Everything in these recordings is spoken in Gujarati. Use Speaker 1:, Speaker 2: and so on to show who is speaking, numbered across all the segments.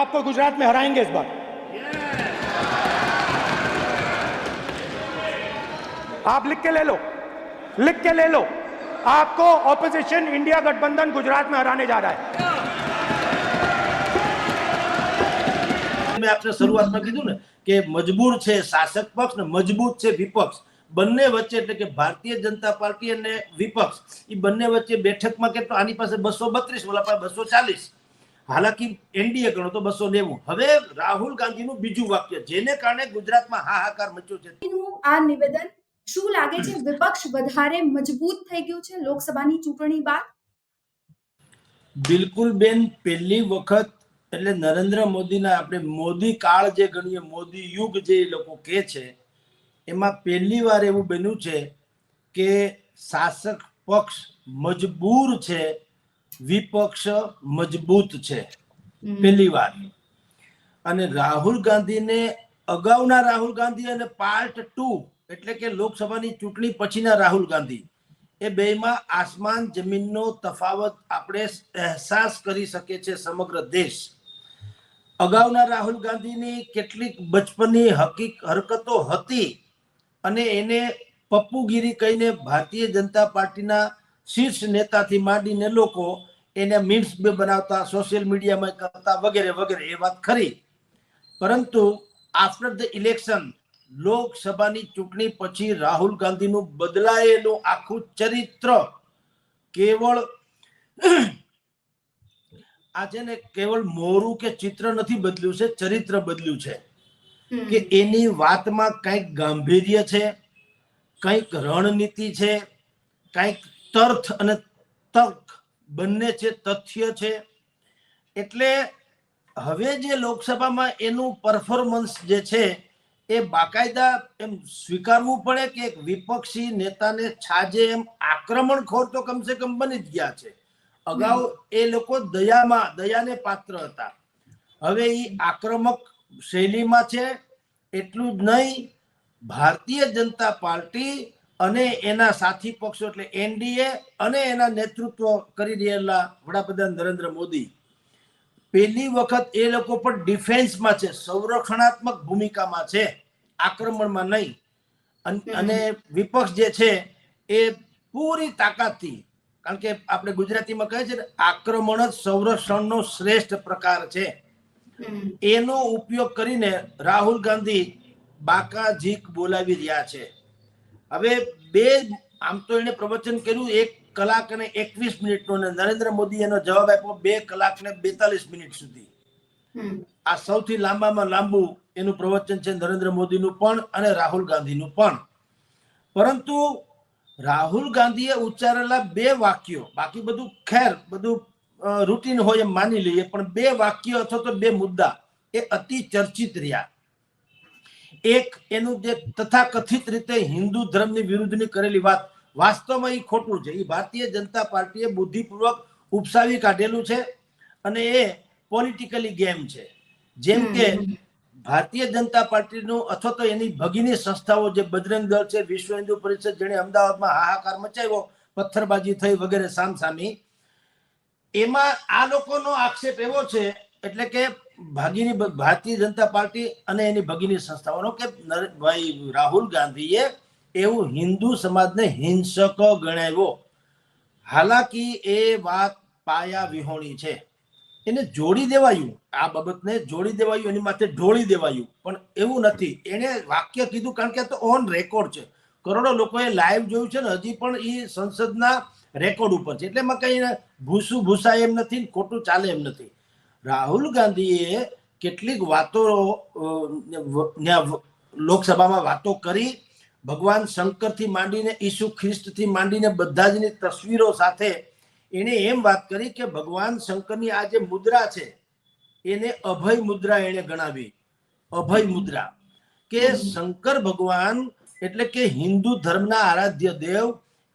Speaker 1: आपको गुजरात में हराएंगे इस बार आप लिख के ले लो लिख के ले लो आपको ऑपोजिशन इंडिया गठबंधन गुजरात में हराने जा रहा है
Speaker 2: મેં આપણે શરૂઆતમાં કીધું ને કે મજબૂર છે શાસક પક્ષ ને મજબૂત છે વિપક્ષ બંને વચ્ચે એટલે કે ભારતીય જનતા પાર્ટી અને વિપક્ષ એ બંને વચ્ચે બેઠકમાં કેટલો આની પાસે બસો બત્રીસ ઓલા પાસે બસો ચાલીસ હાલાકી એનડીએ ગણો તો બસો નેવું. હવે રાહુલ ગાંધીનું બીજું વાક્ય જેને કારણે ગુજરાતમાં હાહાકાર મચ્યો છે.
Speaker 3: આ નિવેદન શું લાગે છે? વિપક્ષ વધારે મજબૂત થઈ ગયું છે લોકસભાની ચૂંટણી બાદ?
Speaker 2: બિલકુલ બેન પહેલી વખત એટલે નરેન્દ્ર મોદીના આપણે મોદી કાળ જે ગણીએ મોદી યુગ જે લોકો કહે છે એમાં પહેલી વાર એવું બન્યું છે કે શાસક પક્ષ મજબૂર છે વિપક્ષ મજબૂત છે. પહેલી વાર અને રાહુલ ગાંધીને અગાઉના રાહુલ ગાંધી અને પાર્ટ ટુ એટલે કે લોકસભાની ચૂંટણી પછીના રાહુલ ગાંધી એ બેમાં આસમાન જમીનનો તફાવત આપણે અહેસાસ કરી શકે છે સમગ્ર દેશ. અગાઉના રાહુલ ગાંધીની કેટલીક બચપનની હકીક હરકતો હતી અને એને પપ્પુગીરી કહીને ભારતીય જનતા પાર્ટીના શીર્ષ નેતાથી માંડીને લોકો એને મીમ્સ બનાવતા સોશિયલ મીડિયામાં કરતા વગેરે વગેરે એ વાત ખરી. પરંતુ આફ્ટર ધ ઇલેક્શન લોકસભાની ચૂંટણી પછી રાહુલ ગાંધીનું બદલાયેલું આખું ચરિત્ર કેવળ આ છે ને કેવળ મોરું કે ચિત્ર નથી બદલ્યું છે ચરિત્ર બદલ્યું છે. કે એની વાતમાં કંઈક ગાંભીર્ય છે કંઈક રણનીતિ છે કંઈક તર્થ અને તર્ક બંને છે તથ્ય છે, એટલે હવે જે લોકસભામાં એનું પરફોર્મન્સ જે છે, એ બાકાયદા એમ સ્વીકારવું પડે કે એક વિપક્ષી નેતાને છાજે એમ આક્રમણખોર તો કમસે કમ બની જ ગયા છે. અગાઉ એ લોકો દયામાં, દયાને પાત્ર હતા. હવે એ આક્રમક શૈલીમાં છે, એટલું જ નહીં. ભારતીય જનતા પાર્ટી અને એના સાથી પક્ષો એટલે એનડીએ અને એના નેતૃત્વ કરી રહેલા વડાપ્રધાન નરેન્દ્ર મોદી. પહેલી વખત એ લોકો પણ ડિફેન્સમાં છે સંરક્ષણાત્મક ભૂમિકામાં છે આક્રમણમાં નહીં. અન- વિપક્ષ જે છે એ પૂરી તાકાતથી કારણ કે આપણે ગુજરાતીમાં કહે છે ને આક્રમણ જ સંરક્ષણનો શ્રેષ્ઠ પ્રકાર છે. એનો ઉપયોગ કરીને રાહુલ ગાંધી બાકાજીક બોલાવી રહ્યા છે. હવે બે આમ તો એને પ્રવચન કર્યું એક કલાક અને એકવીસ મિનિટનો અને નરેન્દ્ર મોદી એનો જવાબ આપ્યો બે કલાક ને બેતાલીસ મિનિટ સુધી. આ સૌથી લાંબામાં લાંબુ એનું પ્રવચન છે નરેન્દ્ર મોદીનું પણ અને રાહુલ ગાંધીનું પણ. પરંતુ રાહુલ ગાંધીએ ઉચ્ચારેલા બે વાક્યો બાકી બધું ખેર બધું રૂટીન હોય એમ માની લઈએ પણ બે વાક્યો અથવા તો બે મુદ્દા એ અતિ ચર્ચિત રહ્યા. એક એનું જે તથાકથિત રીતે હિન્દુ ધર્મની વિરુદ્ધની કરેલી વાત વાસ્તવમાં એ ખોટું છે. એ ભારતીય જનતા પાર્ટીએ બુદ્ધિપૂર્વક ઉપસાવી કાઢેલું છે અને એ પોલિટિકલી ગેમ છે. જેમ કે ભારતીય જનતા પાર્ટીનું અથવા તો એની ભગીની સંસ્થાઓ જે બજરંગ દળ છે વિશ્વ હિન્દુ પરિષદ જેણે અમદાવાદમાં હાહાકાર મચાવ્યો પથ્થરબાજી થઈ વગેરે સામસામી એમાં આ લોકોનો આક્ષેપ એવો છે એટલે કે ભાગીની ભારતીય જનતા પાર્ટી અને એની ભગીની સંસ્થાઓનો કે ભાઈ રાહુલ ગાંધીએ એવું હિન્દુ સમાજને હિંસક ગણાવ્યો. હાલાકી એ વાત પાયા વિહોણી છે. એને જોડી દેવાયું. આ બાબતને જોડી દેવાયું, એની માથે ઢોળી દેવાયું. પણ એવું નથી. એને વાક્ય કીધું કારણ કે તો ઓન રેકોર્ડ છે. કરોડો લોકોએ લાઈવ જોયું છે ને, હજી પણ એ સંસદના રેકોર્ડ ઉપર છે. એટલે એમાં કઈ ભૂસું ભૂસાય એમ નથી ખોટું ચાલે એમ નથી. રાહુલ ગાંધીએ કેટલીક વાતો લોકસભામાં વાતો કરી. ભગવાન શંકરથી માંડીને ઈસુ ખ્રિસ્તથી માંડીને બધા જની તસવીરો સાથે એણે એમ વાત કરી કે ભગવાન શંકરની આ જે મુદ્રા છે, એને અભય મુદ્રા એણે ગણાવી. અભય મુદ્રા. કે શંકર ભગવાન એટલે કે હિન્દુ ધર્મના આરાધ્ય દેવ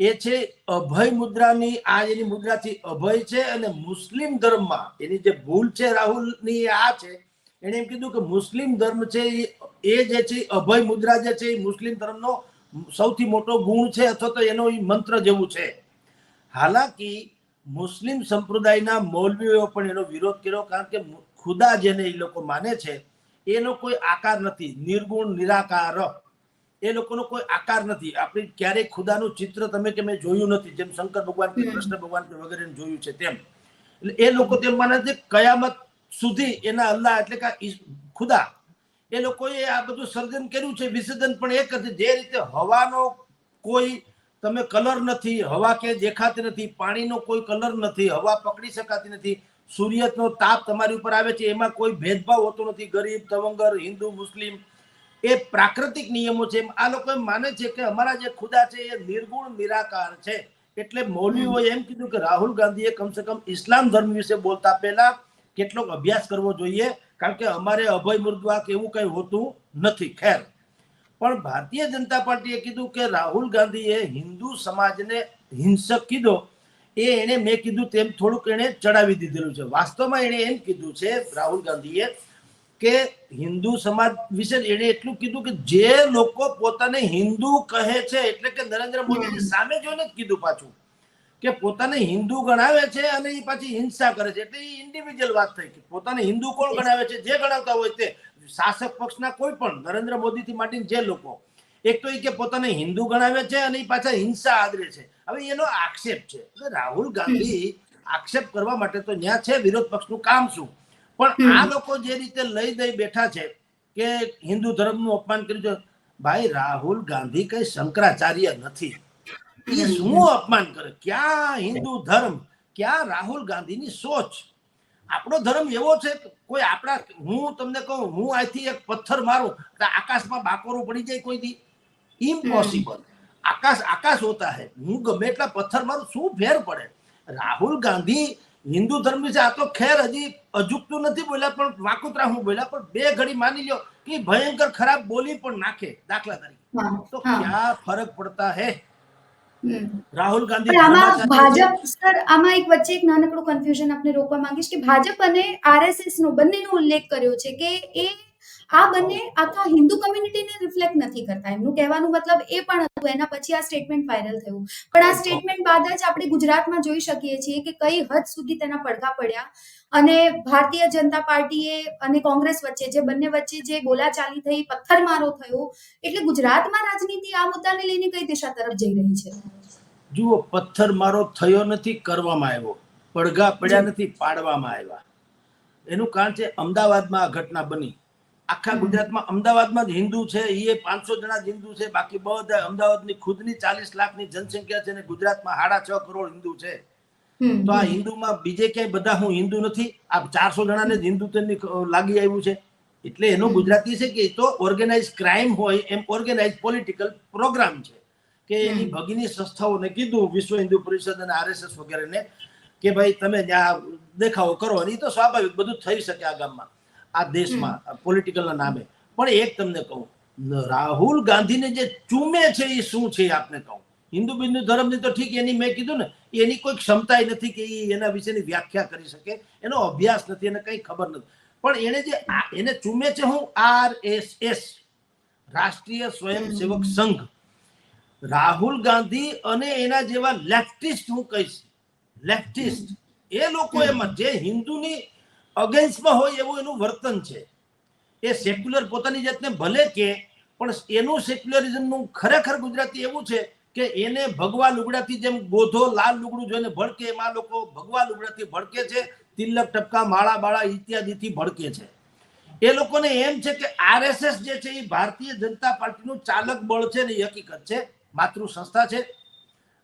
Speaker 2: એ છે અભય મુદ્રાની, આ એની મુદ્રાથી અભય છે અને મુસ્લિમ ધર્મમાં, એની જે ભૂલ છે રાહુલની આ છે, એણે એમ કીધું કે મુસ્લિમ ધર્મ છે એ જે છે અભય મુદ્રા જે છે એ મુસ્લિમ ધર્મનો સૌથી મોટો ગુણ છે અથવા તો એનો એ મંત્ર જેવું છે. હાલાકી મુસ્લિમ સંપ્રદાયના મૌલવીઓ પણ એનો વિરોધ કર્યો કારણ કે ખુદા જેને એ લોકો માને છે, એનો કોઈ આકાર નથી, નિર્ગુણ, નિરાકાર. એ લોકોનો કોઈ આકાર નથી. આપણે ક્યારેય ખુદાનું ચિત્ર તમે કે મેં જોયું નથી જેમ શંકર ભગવાન કે કૃષ્ણ ભગવાન કે વગેરે જોયું છે તેમ. એટલે એ લોકો તેમ માને છે કયામત સુધી એના અલ્લાહ એટલે કે ખુદા. એ લોકોએ આ બધું સર્જન કર્યું છે વિસર્જન પણ એક જ જે રીતે હવાનો કોઈ તમે કલર નથી હવા કે દેખાતી નથી પાણીનો કોઈ કલર નથી હવા પકડી શકાતી નથી સૂર્યનો તાપ તમારી ઉપર આવે છે એમાં કોઈ ભેદભાવ હોતો નથી. ગરીબ તવંગર હિન્દુ મુસ્લિમ એ પ્રાકૃતિક નિયમો છે. આ લોકો માને છે કે અમારા જે ખુદા છે એ નિર્ગુણ, નિરાકાર છે. એટલે મૌલવીઓએ એમ કીધું કે રાહુલ ગાંધીએ કમસે કમ ઇસ્લામ ધર્મ વિશે બોલતા પહેલા કેટલોક અભ્યાસ કરવો જોઈએ, કારણ કે અમારે અભય મુર્દવા કે એવું કઈ હોતું નથી. ખેર. પણ ભારતીય જનતા પાર્ટીએ કીધું કે રાહુલ ગાંધીએ હિન્દુ સમાજને હિંસક કીધો, એ એને મેં કીધું તેમ થોડુંક એને ચડાવી દીધેલું છે. વાસ્તવમાં એને એમ કીધું છે, રાહુલ ગાંધીએ કે હિન્દુ સમાજ વિશે એણે એટલું કીધું કે જે લોકો પોતાને હિન્દુ કહે છે, એટલે કે નરેન્દ્ર મોદીની સામે જોઈને જ કીધું પાછું કે પોતાને હિન્દુ ગણાવે છે અને એ પાછી હિંસા કરે છે. એટલે એ ઇન્ડિવિજ્યુઅલ વાત થઈ કે પોતાને હિન્દુ કોણ ગણાવે છે? જે ગણાવતા હોય તે. શાસક પક્ષના કોઈ પણ, નરેન્દ્ર મોદીથી માંડીને જે લોકો. એક તો એ કે પોતાને હિન્દુ ગણાવે છે અને એ પાછા હિંસા આદરે છે. હવે એનો આક્ષેપ છે. રાહુલ ગાંધી આક્ષેપ કરવા માટે તો ન્યા છે વિરોધ પક્ષનું કામ શું? પણ આ લોકો જે રીતે લઈ દઈ બેઠા છે કે હિન્દુ ધર્મનું અપમાન કર્યું છે ભાઈ રાહુલ ગાંધી કઈ શંકરાચાર્ય નથી. એ શું અપમાન કરે? ક્યાં હિન્દુ ધર્મ? ક્યાં રાહુલ ગાંધીની સોચ? આપણો ધર્મ એવો છે કે કોઈ આપણા હું તમને કહું હું અહીંથી એક પથ્થર મારું તો આકાશમાં બાકોરો પડી જાય કોઈથી ઇમ્પોસિબલ આકાશ આકાશ હોતા હે. હું ગમે એટલા પથ્થર મારું શું ફેર પડે? રાહુલ ગાંધી હિન્દુ ધર્મ વિશે આ તો ખેર હજી અજુકતું નથી બોલ્યા પણ વાકુતરા હું બોલ્યા પણ બે ઘડી માની લ્યો કે ભયંકર ખરાબ બોલી પણ નાખે દાખલા તરીકે. તો ક્યાં ફરક પડતા હે? રાહુલ ગાંધી
Speaker 3: આમાં ભાજપ સર આમાં એક વચ્ચે એક નાનકડું કન્ફ્યુઝન આપને રોકવા માંગીશ કે ભાજપ અને આરએસએસ નો બંનેનો ઉલ્લેખ કર્યો છે કે એ આ બંને આખા હિન્દુ કમ્યુનિટીને રિફ્લેક્ટ નથી કરતા. એમનું કહેવાનું મતલબ એ પણ હતું એના પછી આ સ્ટેટમેન્ટ વાયરલ થયું. પણ આ સ્ટેટમેન્ટ બાદ જ આપણે ગુજરાતમાં જોઈ શકીએ છીએ કે કઈ હદ સુધી તેના પડઘા પડ્યા અને ભારતીય જનતા પાર્ટીએ અને કોંગ્રેસ વચ્ચે જે બંને વચ્ચે જે બોલાચાલી થઈ પથ્થરમારો થયો એટલે ગુજરાતમાં રાજનીતિ આ મુદ્દાને લઈને કઈ દિશા તરફ જઈ રહી છે?
Speaker 2: જુઓ પથ્થરમારો થયો નથી કરવામાં આવ્યો. પડઘા પડ્યા નથી પાડવામાં આવ્યા. એનું કારણ છે અમદાવાદમાં આ ઘટના બની. આખા ગુજરાતમાં અમદાવાદમાં જ હિન્દુ છે એ પાંચસો જણા જ હિન્દુ છે બાકી બધા અમદાવાદની ખુદની ચાલીસ લાખની જનસંખ્યા છે અને ગુજરાતમાં સાડા છ કરોડ હિન્દુ છે. તો આ. હિન્દુમાં બીજે ક્યાંય બધા હું હિન્દુ નથી આ ચારસો જણાને જ હિન્દુત્વની લાગી આવ્યું છે. એટલે એનો ગુજરાતી છે કે એ તો ઓર્ગેનાઇઝ ક્રાઇમ હોય એમ ઓર્ગેનાઇઝ પોલિટિકલ પ્રોગ્રામ છે. કે એની. ભગીની સંસ્થાઓને કીધું વિશ્વ હિન્દુ પરિષદ અને આરએસએસ વગેરેને કે ભાઈ તમે ત્યાં દેખાવો કરો. અને એ તો સ્વાભાવિક બધું થઈ શકે આ ગામમાં. આ દેશમાં પોલિટિકલના નામે. પણ એક તમને કહું રાહુલ ગાંધીને જે ચૂમે છે એ શું છે આપને કહું. હિન્દુ બિંદુ ધર્મની તો ઠીક એની મેં કીધું ને એની કોઈ ક્ષમતા નથી કે એ એના વિશેની વ્યાખ્યા કરી શકે. એનો અભ્યાસ નથી એને કઈ ખબર નથી. પણ એને જે એને ચૂમે છે હું આર એસ એસ રાષ્ટ્રીય સ્વયંસેવક સંઘ. રાહુલ ગાંધી અને એના જેવા લેફ્ટિસ્ટ હું કહીશ. લેફ્ટિસ્ટ. એ લોકો એમાં જે હિન્દુની અગેન્સ્ટમાં હોય એવું એનું વર્તન છે. એ સેક્યુલર પોતાની જાતને ભલે કે પણ એનું સેક્યુલરિઝમનું ખરેખર ગુજરાતી એવું છે કે એને ભગવા લુગડાથી જેમ ગોધો લાલ લુગડું જોઈને ભડકે એમાં લોકો ભગવા લુગડાથી ભડકે છે તિલક ટપકા માળા બાળા ઇત્યાદિથી ભડકે છે. એ લોકોને એમ છે કે આરએસએસ જે છે એ ભારતીય જનતા પાર્ટીનું ચાલક બળ છે ને હકીકત છે માતૃ સંસ્થા છે.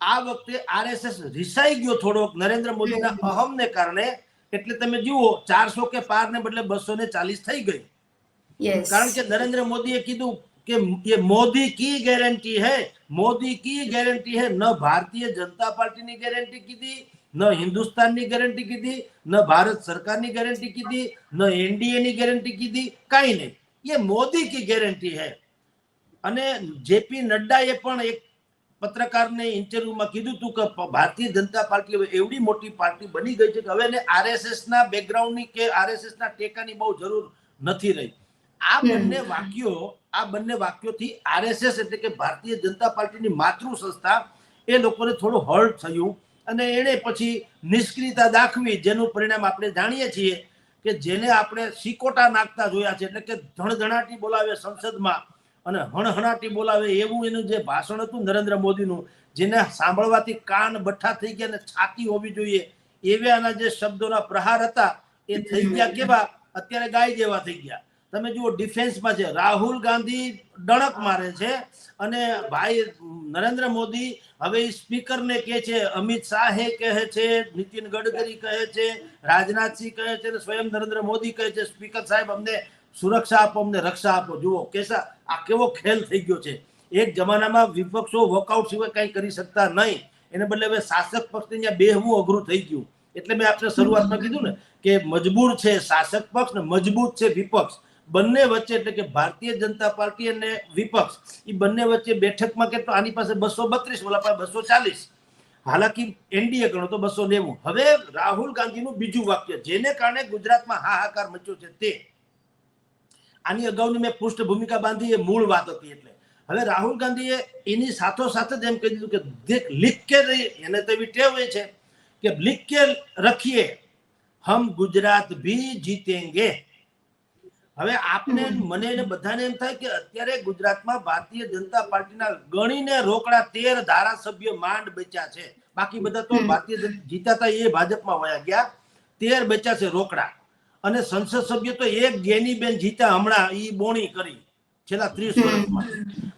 Speaker 2: આ વખતે આરએસએસ રિસાઈ ગયો થોડોક નરેન્દ્ર મોદીના અહમને કારણે એટલે તમે જુઓ ચારસો કે પાર ને બદલે બસો ને ચાલીસ થઈ ગઈ. કારણ કે નરેન્દ્ર મોદીએ કીધું કે મોદી કી ગેરંટી હૈ? મોદી કી ગેરંટી હૈ? ન ભારતીય જનતા પાર્ટીની ગેરંટી કીધી ન હિન્દુસ્તાનની ગેરંટી કીધી ન ભારત સરકારની ગેરંટી કીધી ન એનડીએ ની ગેરંટી કીધી કઈ નહીં. એ મોદી કી ગેરંટી હે. અને જેપી નડ્ડા એ પણ એક પત્રકારને ઇન્ટરવ્યુમાં કીધું હતું કે ભારતીય જનતા પાર્ટી હવે એવડી મોટી પાર્ટી બની ગઈ છે કે હવે એને આરએસએસ ના બેકગ્રાઉન્ડની કે આરએસએસ ના ટેકાની બહુ જરૂર નથી રહી. આ બંને વાક્યો આ બંને વાક્યોથી આરએસએસ એટલે કે ભારતીય જનતા પાર્ટીની માતૃ સંસ્થા એ લોકોને થોડું હર્ટ થયું અને એણે પછી નિષ્ક્રિયતા દાખવી જેનું પરિણામ આપણે જાણીએ છીએ કે જેને આપણે સિકોટા નાખતા જોયા છે એટલે કે ધણધણાટી બોલાવે સંસદમાં અને હણહણાટી બોલાવે એવું એનું જે ભાષણ હતું નરેન્દ્ર મોદીનું, જેને સાંભળવાથી કાન બઠ્ઠા થઈ ગયા અને છાતી હોવી જોઈએ એવાના જે શબ્દોના પ્રહાર હતા, એ થઈ ગયા કેવા? અત્યારે ગાય જેવા થઈ ગયા. તમે જુઓ, ડિફેન્સમાં છે, રાહુલ ગાંધી ડણક મારે છે અને ભાઈ નરેન્દ્ર મોદી હવે સ્પીકરને કહે છે, અમિત શાહે કહે છે, નીતિન ગડકરી કહે છે, રાજનાથસિંહ કહે છે સ્વયં નરેન્દ્ર મોદી કહે છે, સ્પીકર સાહેબ અમને સુરક્ષા આપો અમને, રક્ષા આપો. જુઓ, કેસા, આ કેવો ખેલ થઈ ગયો છે. એક જમાનામાં વિપક્ષો વોકઆઉટ સિવાય કંઈ કરી શકતા નહીં. એને બદલે હવે શાસક પક્ષને ત્યાં બેહવું અઘરું થઈ ગયું. એટલે મેં આપણે શરૂઆતમાં કીધું ને કે મજબૂર છે શાસક પક્ષ ને મજબૂત છે વિપક્ષ. બંને વચ્ચે એટલે કે ભારતીય જનતા પાર્ટી અને વિપક્ષ એ બંને વચ્ચે બેઠકમાં કેટલો આની પાસે બસો બત્રીસ, ઓલા પાસે બસો ચાલીસ. હાલાકી એનડીએ ગણો તો બસો નેવું. હવે રાહુલ ગાંધીનું બીજું વાક્ય, જેને કારણે ગુજરાતમાં હાહાકાર મચ્યો છે તે. આની અગાઉની મેં પૃષ્ઠભૂમિકા બાંધી એ મૂળ વાત હતી એટલે. હવે રાહુલ ગાંધીએ એની સાથોસાથ જ એમ કહી દીધું કે દેખ લીખ કે રહી એને તો એવી ટેવ એ છે કે લીખ કે રખીએ હમ ગુજરાત ભી જીતેંગે. હવે આપને મને ને બધાને એમ થાય કે અત્યારે ગુજરાતમાં ભારતીય જનતા પાર્ટીના ગણીને રોકડા તેર ધારાસભ્ય માંડ બચ્યા છે. બાકી બધા તો ભારતીય હતા એ ભાજપમાં વયા ગયા. તેર બચ્યા છે રોકડા. અને સંસદ સભ્ય તો એક ગેનીબેન જીતા હમણાં ઈ બોણી કરી છેલ્લા ત્રીસ વર્ષમાં.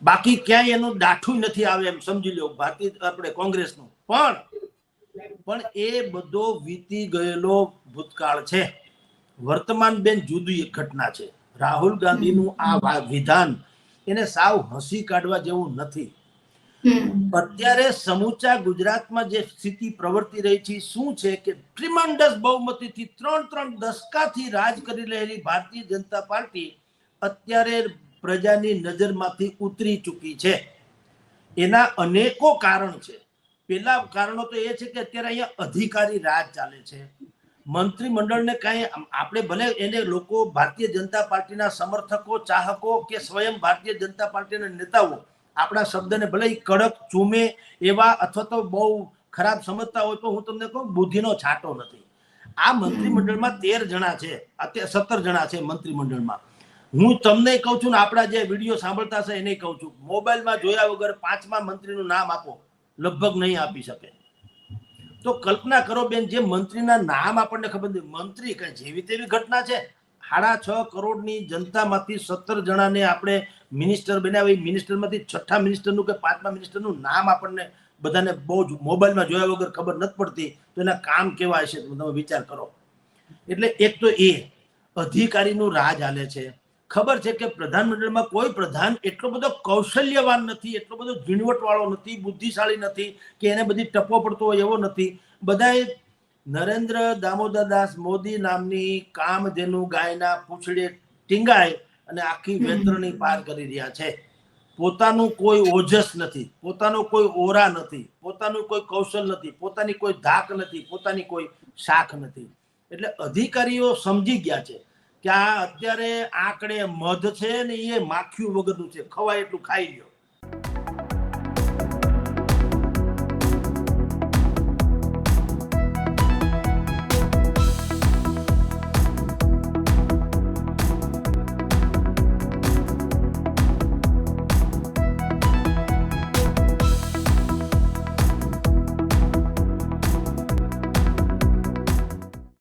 Speaker 2: બાકી ક્યાંય એનું દાઠું નથી આવે એમ સમજી લો, ભારતીય આપણે કોંગ્રેસનું. પણ પણ એ બધો વીતી ગયેલો ભૂતકાળ છે. વર્તમાન બેન જુદી એક ઘટના છે. રાહુલ ગાંધીનું આ વિધાન એને સાવ હસી કાઢવા જેવું નથી. અત્યારે સમૂચા ગુજરાતમાં જે સ્થિતિ પ્રવર્તી રહી છે શું છે કે ટ્રિમન્ડસ બહુમતીથી ત્રણ ત્રણ દસકાથી રાજ કરી રહેલી ભારતીય જનતા પાર્ટી અત્યારે પ્રજાની નજરમાંથી ઉતરી ચૂકી છે. એના અનેકો કારણ છે. પેલા કારણો તો એ છે કે અત્યારે અહીંયા અધિકારી રાજ ચાલે છે. મંત્રીમંડળને કાંઈ આપણે ભલે એને લોકો ભારતીય જનતા પાર્ટીના સમર્થકો, ચાહકો કે સ્વયં ભારતીય જનતા પાર્ટીના નેતાઓ આપણા શબ્દને ભલે કડક ચૂમે એવા અથવા તો બહુ ખરાબ સમજતા હોય તો હું તમને કહું બુદ્ધિનો છાંટો નથી. આ મંત્રીમંડળમાં તેર જણા છે અત્યારે સત્તર જણા છે મંત્રીમંડળમાં. હું તમને કહું છું ને આપણા જે વીડિયો સાંભળતા હશે એને કહું છું. મોબાઈલમાં જોયા વગર પાંચમા મંત્રીનું નામ આપો, લગભગ નહીં આપી શકે. તો કલ્પના કરો બેન, જે મંત્રીના નામ આપણને ખબર નથી, મંત્રી કઈ જેવી તેવી ઘટના છે. સાડા છ કરોડની જનતામાંથી સત્તર જણાને આપણે મિનિસ્ટર બનાવી, મિનિસ્ટરમાંથી છઠ્ઠા મિનિસ્ટરનું કે પાંચમા મિનિસ્ટરનું નામ આપણને બધાને બહુ જ મોબાઈલમાં જોયા વગર ખબર નથી પડતી, તો એના કામ કેવા હશે તમે વિચાર કરો. એટલે એક તો એ, અધિકારીનું રાજ હાલે છે. ખબર છે કે પ્રધાનમંડળમાં કોઈ પ્રધાન એટલો બધો કૌશલ્યવાન નથી, એટલો બધો ઝીણવટવાળો નથી, બુદ્ધિશાળી નથી, કે એને બધી ટપો પડતો હોય એવો નથી. બધાએ નરેન્દ્ર દામોદરદાસ મોદી નામની કામધેનુ ગાયના પૂંછડે ટીંગાય અને આખી વેતરણી પાર કરી રહ્યા છે. પોતાનું કોઈ ઓજસ નથી, પોતાનો કોઈ ઓરા નથી, પોતાનું કોઈ કૌશલ નથી, પોતાની કોઈ ધાક નથી, પોતાની કોઈ શાખ નથી. એટલે અધિકારીઓ સમજી ગયા છે કે આ અત્યારે આંકડે મધ છે ને એ માખ્યું વગરનું છે, ખવાય એટલું ખાઈ લ્યો.